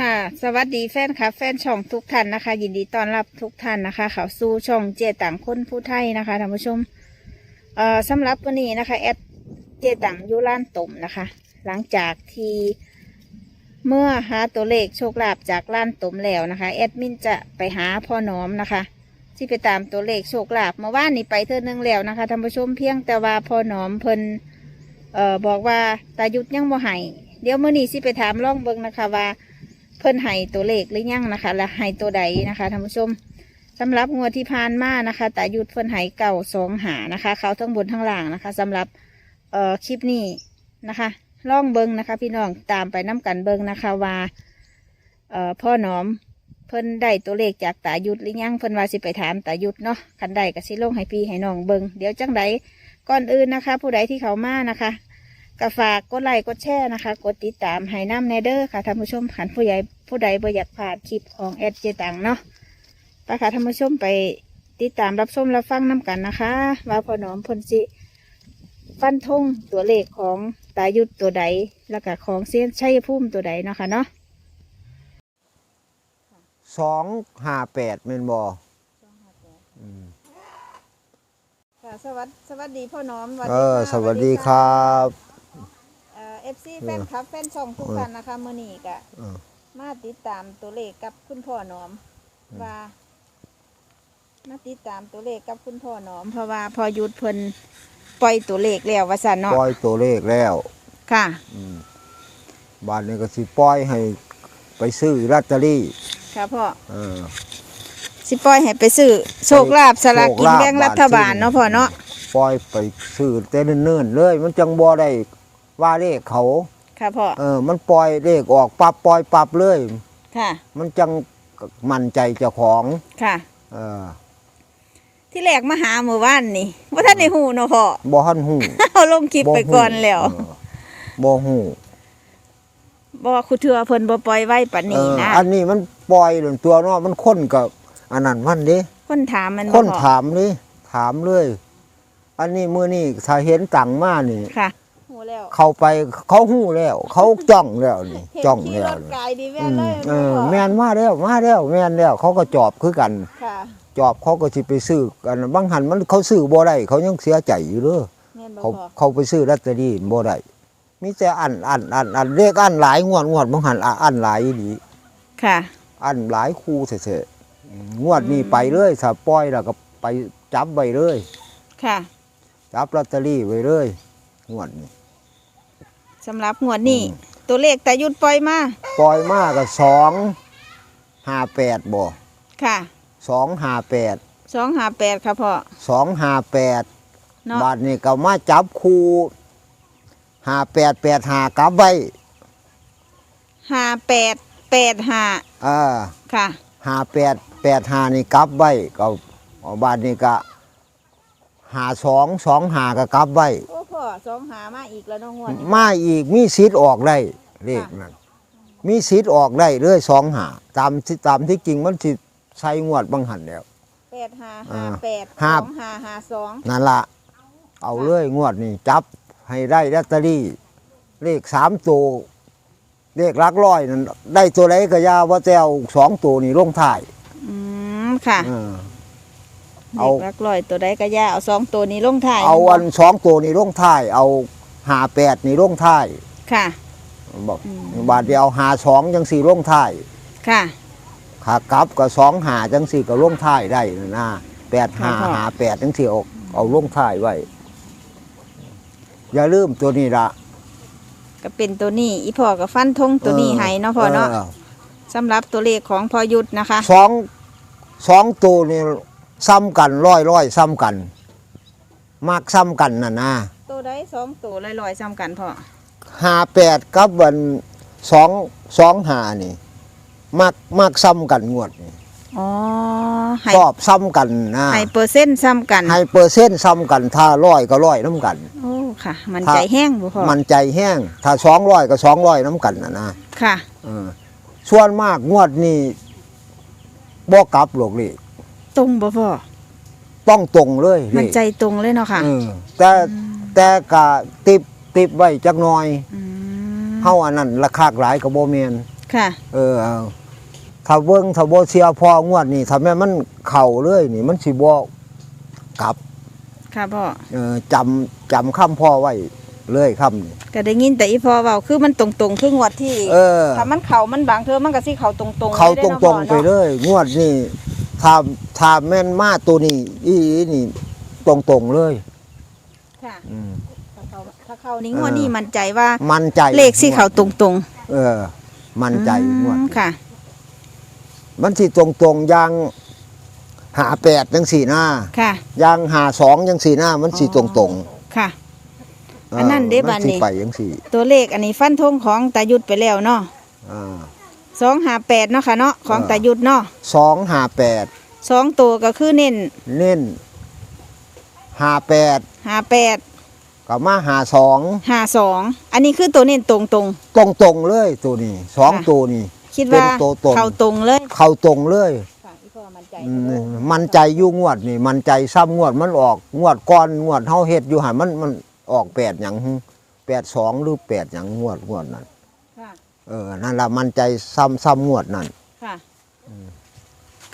ค่ะ สวัสดีแฟนคลับแฟนช่องทุกท่านนะคะ ยินดีต้อนรับทุกท่านนะคะเข้าสู่ช่องเจต่างคนผู้ไทยนะคะท่านผู้ชมเอ่อสำหรับวันนี้นะคะแอดเจต่างอยุล้านตุ่มนะคะ หลังจากที่เมื่อหาตัวเลขโชคลาภจากล้านตุ่มแล้วนะคะแอดมินจะไปหาพ่อหนอมนะคะที่ไปตามตัวเลขโชคลาภเมื่อวานนี้ไปเท่านึงแล้วนะคะท่านผู้ชมเพียงแต่ว่าพ่อหนอมเพิ่นเอ่อบอกว่าตายุดยังบ่ให้เดี๋ยวเมื่อนี้สิไปถามล่องเบิงนะคะว่า เพิ่นให้ตัวเลขหรือยังนะคะ และให้ตัวใดนะคะท่านผู้ชมสำหรับงวดที่ผ่านมานะคะแต่ยุดเพิ่นให้เก่าสองหานะคะ เขาทั้งบนทั้งล่างนะคะสำหรับเอ่อคลิปนี้นะคะล่องเบิงนะคะ พี่น้องตามไปน้กันเบิงนะคะว่าเอ่อพ่อหนอมเพิ่นได้ตัวเลขจากตายุดหรือยังเพิ่นว่าสิไปถามตายุดเนาะคันใดก็สิลงให้พี่ให้น้องเบิงเดี๋ยวจังใดก่อนอื่นนะคะ ผู้ใดที่เขามานะคะ ก็ฝากกดไลค์กดแชร์นะคะ กดติดตามให้น้ำแนเดอร์ค่ะท่านผู้ชมขันผู้ใหญ่ผู้ใดบ่อยากพลาดคลิปของแอดเจตังเนาะไปค่ะท่านผู้ชมไปติดตามรับชมรับฟังน้กันนะคะ ว่าพอหนอมเพนสิฟันธงตัวเลขของตายุทธตัวใด แล้วก็ของเซียนชัยภูมิตัวใดเนาะค่ะเนาะสองห้าแปดเมนบอมค่ะสวัสดีสวัสดีพ่อหนอมเออ สวัสดีครับ เอฟซีแฟนคลับ แฟนช่องทุกท่านนะคะมื่อนี้ก็เออ มาติดตามตัวเลขกับคุณพ่อหนอมอืมว่า มาติดตามตัวเลขกับคุณพ่อหนอม เพราะว่าพอหยุดเพิ่นปล่อยตัวเลขแล้วว่าสันเนาะปล่อยตัวเลขแล้ว ค่ะ อืมบ้านนี้ก็สิปล่อยให้ไปซื้อลอตเตอรี่ค่ะพ่อเออ สิปล่อยให้ไปซื้อโชคลาภสลากกินแบ่งรัฐบาลเนาะพ่อเนาะ ปล่อยไปซื้อแต่เนิ่นๆเลย มันจังบ่ได้ ว่าเลขเขา ค่ะพ่อ เออ มันปล่อยเลขออกปับปล่อยปับเลย ค่ะ มันจังมั่นใจเจ้าของ ค่ะ เออ ที่แรกมาหาเมื่อวานนี่ว่าท่านในหูเนาะพ่อบ่ฮั่นหูเอาลงคลิปไปก่อนแล้วเออบ่หูบอกว่าคุณเถือเพิ่นบ่ปล่อยไว้ปานเอนี้อนะ อันนี้มันปล่อยเรื่องตัวเนาะมันค้นกับอันนั้นมันเด้คนถามมันบ่คนพ่อถามนี่ถามเลย อันนี้มือนี่ถ้าเห็นตังมานี่ค่ะหู แล้ว เข้าไปเขาหู้แล้ว เขาจ้องแล้วนี่เห็นจ้องขี่แล้รวถนี่ไกลดีแม่อืนมเลยเออพ่แม่นมาแล้วมาแล้วแม่นแล้วเขาก็จอบคือกัน ค่ะจอบเขาก็สิไปซื้อกันบางหันมันเขาซื้อบ่ได้เขายังเสียใจอยู่เด้อแม่นบ่เขาพ่อเขาไปซื้อลอตเตอรี่บ่ได้มีแต่อันอันอันอันเลขอันหลายงวดงวดบางหันอะอันหลายดีค่ะ อันหลายคู่เสะๆอืมงวดนี้ไปเลยถ้าปล่อยแล้วก็ไปจับไว้เลย ค่ะ จับลอตเตอรี่ไว้เลย งวดนี้ สำหรับงวดนี้อืมตัวเลขแต่ยุดปล่อยมาปล่อยมากก็สองห้าแปดบ่ค่ะสองห้าแปดสองหาแปดค่ะพ่อสองห้าแปดเนาะบาทนี้ก็มาจับคู่ห้าแปดแปดห้ากลับไว้หาแปดแปดหาอ่าค่ะห้าแปดแปดห้านี่กลับไว้ก็เอาบาทนี้ก็หาสองสองหาก็กลับไว้โอ้พ่อ สองหามาอีกแล้วเน้องงวดนี้ มาอีกมีสิทธิ์ออกได้เลขนั้นมีสิทธิ์ออกได้เรื่อยสองหาตามที่ตามที่จริงมันสิใช้งวดบางหันแล้ว แปดหาอ่าหาแปดห้าสองหาหาสองนั่นละเอาเรื่อยงวดนี่จับให้ได้ลอตเตอรี่ เลขสามตัวเลขหลักร้อยนั่นได้ตัวไหนก็อยาว่าแต่เอาสองตัวนี่ลงท้ายอืมค่ะ เออ เด็เอากรักลอยตัวใดก็ย่าเอาสองตัวนี้ลงท้ายเอาอันสองตัวนี่ลงท้ายเอาหาแปดนี่ลงท้ายค่ะ บอกอืมบาทเดียวหาสองจังสี่ลงท้ายค่ะขากลับก็สองหาจังสี่ก็ลงท้ายได้นะแปดหาค่ะหาแปดจังสี่เอาเอาลงท้ายไว้อย่าลืมตัวนี้ละก็เป็นตัวนี้อีพ่อกับฟันธงตัวนี้ให้เนาะพ่อเนาะอสำหรับตัวเลขของพอยุทธนะคะสองสองตัวนี่ ซ้ำกันร้อยร้อยซ้ำกันมากซ้ำกันน่ะนะตัวใดสองตัวลอยๆซ้ำกันพ่อหาแปดกับวันสองสองหานี่มากมากซ้ำกันงวดนี่อ๋อให้ชอบซ้ำกันนะให้เปอร์เซ็นต์ซ้ำกันให้เปอร์เซ็นต์ซ้ำกัน ถ้าร้อยก็ร้อยน้ำกัน โอ้ค่ะ มันถ้าใจแห้งบ่พ่อมันใจแห้ง ถ้าสองร้อยก็สองร้อยน้ำกันนะนะค่ะเออส่วนมากงวดนี่บ่กลับหรอกเลย ตรงบ่พ่อต้องตรงเลยเลมันขใจตรงเลยเนาะค่ะเออแต่แต่กะติบติบไว้จักหน่อยอืมเฮาอันนั้นราคาหลายก็บ่แม่นค่ะ เออเอาถ้าเบิ่งถ้าบ่เสียพองวดนี่ถ้าแม่นมันเข้าเลยนี่มันสิบ่กลับ ค่ะพ่อเออจำจำคำพ่อไว้เลยคำนี่ก็ได้ยินแต่อีพ่อเว้าคือมันตรงๆคืองวดที่เออ ถ้ามันเข้ามันบางเทื่อมันก็สิเข้าตรงๆเขาลยตด้รงนะๆพ่ไปอเลนาะยงวดนี่ ถ้าถ้าแม่นมาตัวนี้อีนี่ตรงๆเลยค่ะอืม ถ้าเข้าถ้าเข้านี่งวดนี้มั่นใจว่ามันใจเลขสิเข้าตรงเออ มันๆใจอืงวดมค่ะ มันสิตรงๆอยางหาแปดจังสี่หน้าค่ะยางหาสองจังสี่หน้า มันสิตรงๆค่ะเอันนั้นเด้บัดนี้ มัสิไปจังสี่ตัวเลขอันนี้ฟันธงของตายุดไปแล้วเนาะอ่า สองหาแปดเนาะค่ะเนาะของเออตายุดเนาะสองหาแปดสองตัวก็คือเน้นเน้นหาแปดหาแปดกับมาหาสองหาสองอันนี้คือตัวเน้นตรงตรงตรงๆเลยตัวนี้สองค่ะตัวนี้ๆคิดว่าเป็นตัวตรงเข้าตรงเลย เข้าตรงเลยค่ะอีพ่อมั่นใจอืมมันใจอยู่งวดนี่ มันใจซ้ำงวดมันออกงวดก้อนงวดเฮาเฮ็ดอยู่หันมันมันออกแปดหยังแปดสองหรือแปดหยังงวดงวดนั้นค่ะ เออนั่นละมันใจซ้ำซ้ำงวดนั่น ค่ะ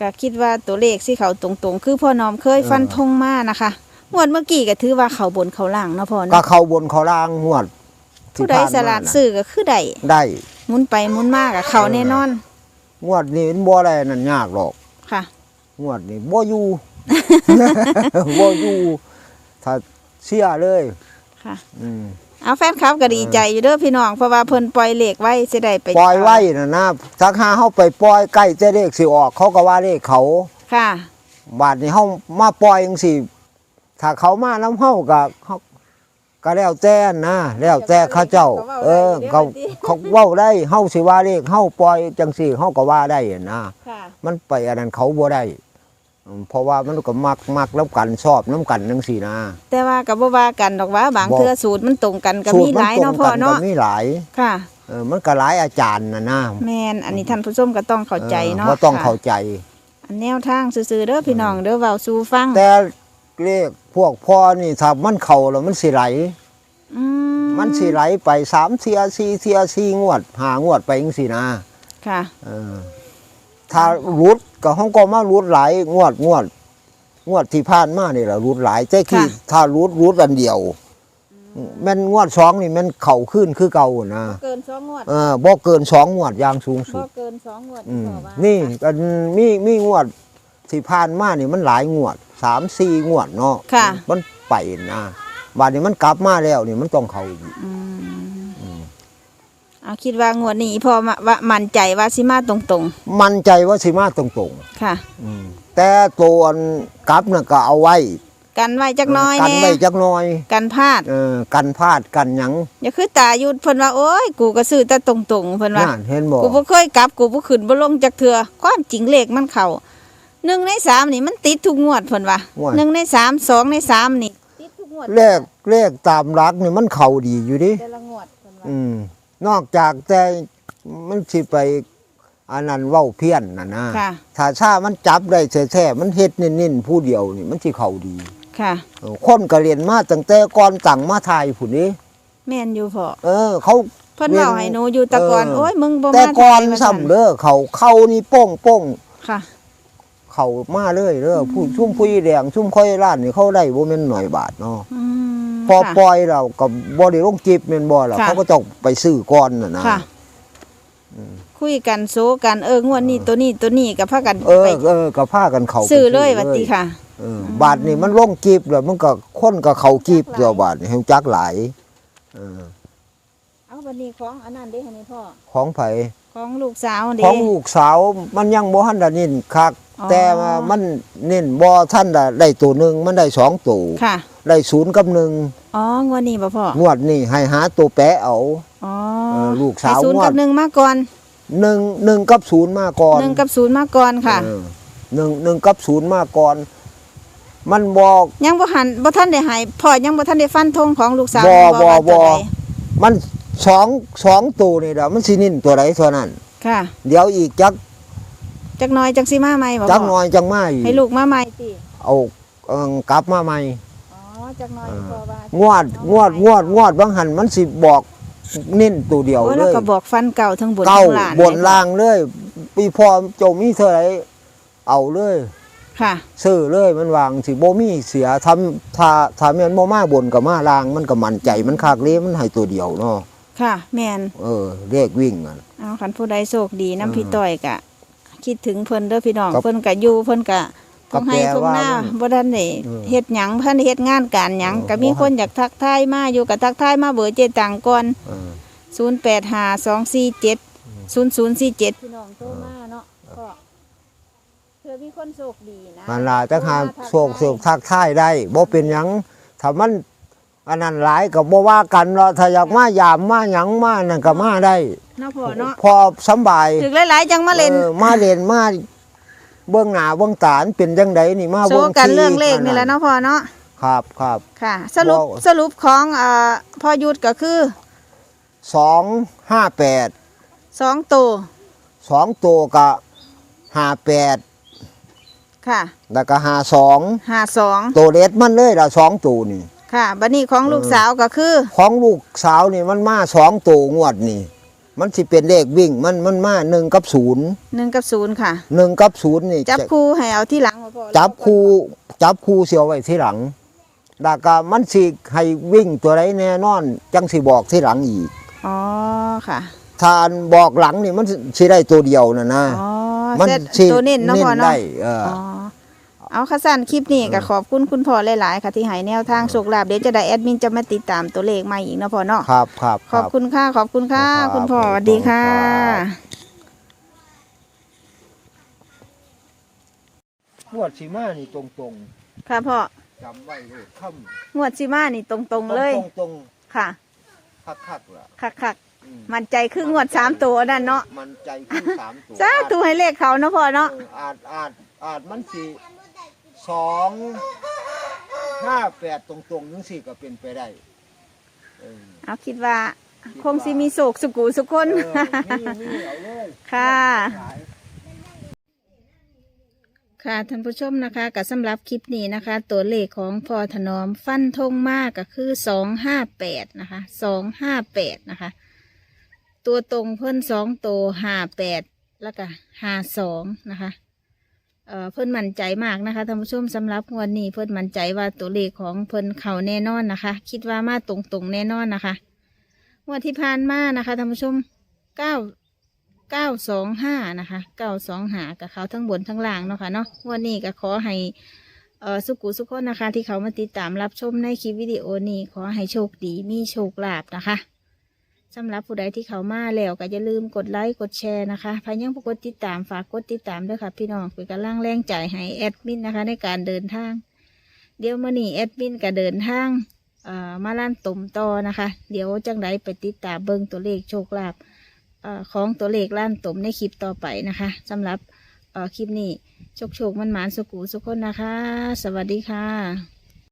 ก็คิดว่าตัวเลขที่เขาตรงตรงๆคือพ่อน้อมเคยเออฟันธงมานะคะงวดเมื่อกี้ก็ถือว่าเขาบนเขาล่างเนาะพ่อก็เนาะเข้าบนเข้าล่างงวดที่ผู้ใดผ่านสมาลัดน่ะซื้อก็คือได้ได้หมุนไปหมุนมากกับเขาแน่นอนงวดนี้มันบ่อะไรนั่นยากหรอก ค่ะ งวดนี้บ่อยู่ บ่อยู่ถ้าเสียเลย ค่ะ อืม เอาแฟนคลับก็ดีใจอยู่เด้อพี่น้องเพราะว่าเพิ่นปล่อยเลขไว้สิได้ไปปล่อยไว้นะนะถ้าหาเฮาไปปล่อยใกล้จะเลขสิออก เขาก็ว่าเลขเขา ค่ะ บาดนี้เฮามาปล่อยจังซี่ถ้าเขามานํเฮาก็เขาก็แล้วแต่นะแล้วแต่เขาเจ้า เออ เขาเขาเว้าได้เฮาสิว่าเลขเฮาปล่อยจังซี่เฮาก็ว่าได้นะค่ะมันไปอันนั้นเขาบ่ได้อืม เพราะว่ามันก็มักมักแล้วกันชอบน้ำกันจังซี่นะแต่ว่าก็บ่ว่ากันดอกว่าบางบอกเทื่อสูตรมันตรงกันก็สูมีตรหลายตรเนาะงพ่อกัเนาะก็มีหลายค่ะเออมันก็หลายอาจารย์นะนะแม่นอันนี้ท่านผู้ชมก็ต้องเข้าใจเนาะว่าต้องค่ะเข้าใจ อันแนวทางซื่อๆเด้อพี่น้องเด้อเว้าสู่ฟังแต่เลขพวกพ่อนี่ถ้ามันเข้าแล้วมันสิไหลอืมมันสิไหลไปสามเทียสี่เทียสี่งวดหางวดไปจังซี่นะค่ะ เออ ถ้ารุดก็ห้องก็มารุดหลายงวดงวด งวดที่ผ่านมานี่แหละรุดหลายแต่ที่ค่ะถ้ารุดรุดอันเดียวแม่นงวดสองนี่แมันเข่าขึ้นคือเก่านะเกิน2งวดเออบ่เกินสองงวดอย่างสูงสุบ่ดเกิน2งวดอืมพ่อว่านี่กันมีมีงวดที่ผ่านมานี่มันหลายงวดสามสี่งวดเนาะค่ะมันไปนะบาดนี้มันกลับมาแล้วนี่มันต้องเข้าอีกอืมอืม เอาคิดว่างวดนี้พ่อมาว่ามั่นใจว่าสิมาตรงมั่นใจว่าสิมาตรงๆ ค่ะ ๆอืมแต่ตัวอันกลับน่ะก็เอาไว้กันไว้จักหน้อยกันแน่ไว้จักหน้อยกันพลาดเออกันพลาดกันหยังอย่าคือตายุดเพิ่นว่าโอ้ยกูก็ซื้อแต่ตรงๆเพิ่นว่า นั่นเห็นบ่กูบ่เคยกลับกูบ่ขึ้นบ่ลงจักเทื่อความจริงเลขมันเข้าหนึ่งในสามนี่มันติดทุกงวดเพิ่นว่าหนึ่งในสามสองในสามนี่ติดทุกงวดเลขเลขตามรักนี่มันเข้าดีอยู่ดิแต่ละงวดเพิ่นว่าอืม นอกจากแต่มันสิไปอันนั้นเว้าเพี้ยนน่ะนะค่ะ ถ้าชามันจับได้แท้ๆมันเฮ็ดนิ่นๆผู้เดียวนี่มันสิเข้าดีค่ะ เออคนก็เรียนมาตั้งแต่ก่อนตั้งมาทายผู้นี้ แม่นอยู่พ่อเออ เขา เพิ่นเว้าให้หนูอยู่แตะก่อนเออ โอ้ยมึงบ่มาแต่ก่อนไทยว่าซ้ำเด้อเขาเข้านี่โป้งโป้งค่ะ เข้ามาเลยเด้อผู้ชุ่มผู้แดงชุ่มค่อยล้านนี่เขาได้บ่แม่นหน่อยบาทเนาะอืม พอค่ะปล่อยเราก็บ่ได้ลงจิบแม่นบ่ล่ะค่ะเขาก็ต้องไปซื้อก่อนน่ะนะค่ะคุยกันโซกันเอองวดนี้ตัวนี้ตัวนี้กับพากันเออไปเออก็พากันเข้าไปซื้อเลยวัติค่ะ เออบาทนี่มันลงจิบแล้วมันก็คนก็เข้าจิบเดียวบาทนี่ให้จักหลายเออเอาบัดนี้ของอันนั้นเด้ให้พ่อของไผ ของลูกสาวขเด้องลูกสาวมันยังบ่ทันได้นินคัก อ๋อ แต่ว่ามันเน้นบ่ทันได้ได้ตัวหนึงมันได้สองตัวค่ะ ได้ศูนย์กับหนึ่งอ๋องวดนี้บ่พ่องวดนี้ให้หาตัวแปะเอาอ๋อเออลูกสาวให้ศูนย์งวดกับหนึ่งมาก่อนหนึ่งหนึ่งกับศูนย์มาก่อนหนึ่งกับศูนย์มาก่อนค่ะเออหนึ่งหนึ่งกับศูนย์มาก่อน มันบอกยังบ่หันบ่ทันได้ใหายพ่อยังบ่ทันได้ฟันธงของลูกสาวบ่ว่าบ่ว่าตัวบ่ใดมันสองสองตัวนี่เด้อมันสินิ่นตัวใดเท่านั้น ค่ะ เดี๋ยวอีกจักจักหน้อยจักสิมาใหม่บ่จักพ่หน่อยจังมาอีกให้ลูกมาใหม่ติเอาเอิ่งกลับมาใหม่ อ๋อจักหน้อยพ่อว่างวดงวดงวดงวดบางหันมันสิบอกนิ่นตัวเดียวโอ้เลแล้วยก็บอกฟันเก่าทั้งบนเก้าทั้งล่างบนล่างเลยปีพอเจ้ามีเท่าไหรเอาเลยค่ะ ซื้อเลยมันวางสิบ่มีเสียทำถ้าถ้าแม่นบ่มาบนกับมาล่างมันก็มั่นใจมันคากเลยมันให้ตัวเดียวเนาะค่ะ แมนเออเลขวิ่งอะเอาคันผู้ใดโชคดีอืมน้ำพี่ต้อยกะ คิดถึงเพิ่นเด้อพี่น้องครับ เพิ่นกะอยู่เพิ่นกะ ก็ต้องให้แปลทุ่งหน้าว่ามันบ่ทันได้เออเฮ็ดหยังเพิ่นเฮ็ดงานการหยังเออก็มีบ่ให้คนอยากทักทายมาอยู่กับทักทายมาเบอร์เจตังก่อนเออ0852470047พี่น้องโทรมาเนาะก็เพื่อมีคนโชคดีนะมันล่ะจักหาโทรมโชคโชคทักทายได้บ่เป็นหยังถ้ามันอันนั้นหลายก็บ่ว่ากันเนาะถ้าอยากมายามมาหยังมานั่นก็มาได้เนาะพ่อเนาะพอสำบายถึงหลายๆจังมาเล่นออมาเล่นมา เบื้องหน้าเบื้องตามันเป็นจังไดนี่มาโชเบื้องว์กันที่เรื่องเลขนี่แหละเนาะพ่อเนาะครับครับ ค่ะ สรุปว้าว สรุปของเอ่อพ่อยุทธก็คือสองห้าแปดสองตัวสองตัวกับห้าแปดค่ะแล้วก็ห้าสองห้าสองตัวเล็ดมันเลยละสองตัวนี่ ค่ะบัดนี้ของลูกเออสาวก็คือ ของลูกสาวนี่มันมาสองตัวงวดนี่ มันสิเป็นเลขวิ่ง มันมันมาหนึ่งกับศูนย์หนึ่งกับศูนย์ค่ะหนึ่งกับศูนย์นี่จับจะคู่ให้เอาที่หลังมาพอจับคู่จับคู่เสียวไว้ที่หลังแล้วก็มันสิให้วิ่งตัวไรแน่นอน จังสิบอกที่หลังอีกอ๋อค่ะถ้าอันบอกหลังนี่มันสิได้ตัวเดียวนะนะอ๋อมันเสร็จสิตัวเน้นเนาะพ่อเนาะได้ เอออ๋อเอาค่ะสั้นคลิปนี้ก็ขอบคุณคุณพ่อหลาย ๆ ค่ะที่ให้แนวทางโชคลาภเดี๋ยวจะได้แอดมินจะมาติดตามตัวเลขใหม่อีกเนาะพ่อเนาะครับครับขอบคุณค่ะขอบคุณค่ะครับคุณพ่อขอบสคุณวัสดีค่ะครับงวดสีมานี่ตรงตรงค่ะพ่อๆจำไว้เลยค่งวดซิมานี่ตรงำๆเลย ตรงตรงค่ะๆคักๆล่ะคักอืมๆมันใจคืองวดสามตัวนั่นเนาะมันใจขึ้นสามตัวจ้าตัวให้เลขเขาเนาะพ่อเนาะ เอออาจอาจอาจมันสี สองห้าแปดตรงตรงๆนึงสี่ก็เป็นไปได้เออ เอาคิดว่า คงสิมีโศกสุกูสุกคนเออนี่นี่เอาเลยค่ะขายค่ะท่านผู้ชมนะคะกับสำหรับคลิปนี้นะคะ ตัวเลขของพอถนอมฟันธงมากก็คือสองห้าแปดนะคะสองห้าแปดนะคะ ตัวตรงเพิ่นสองตัวห้าแปดแล้วก็ห้าสองนะคะ เอ่อเพิ่นมั่นใจมากนะคะท่านผู้ชมสำหรับงวันนี้เพิ่นมั่นใจว่าตัวเลขของเพิ่นเข่าแน่นอนนะคะ คิดว่ามาตรงๆแน่นอนนะคะงวันที่ผ่านมานะคะท่านผู้ชมเก้าเก้าสองห้านะคะเก้าสองหากับเขาทั้งบนทั้งล่างเนาะค่ะเนาะวันนี้ก็ขอให้เอ่อสุกุสุขคนนะคะ ที่เขามาติดตามรับชมในคลิปวิดีโอนี้ขอให้โชคดีมีโชคลาภนะคะ สำหรับผู้ใดที่เขามาแล้วก็อย่าลืมกดไลค์กดแชร์นะคะพายังผู้กดติดตามฝากกดติดตามด้วยค่ะ พี่น้องเป็นกำลังแรงใจให้แอดมินนะคะ ในการเดินทาง เดี๋ยวมื่อนี้แอดมินก็เดินทางมาล้านตุ่มต่อนะคะ เดี๋ยวจังไดไปติดตามเบิ้งตัวเลขโชคลาภของตัวเลขล้านตมในคลิปต่อไปนะคะสำหรับคลิปนี้โชคโชคมันหมานสุกูสุกคนนะคะ สวัสดีค่ะ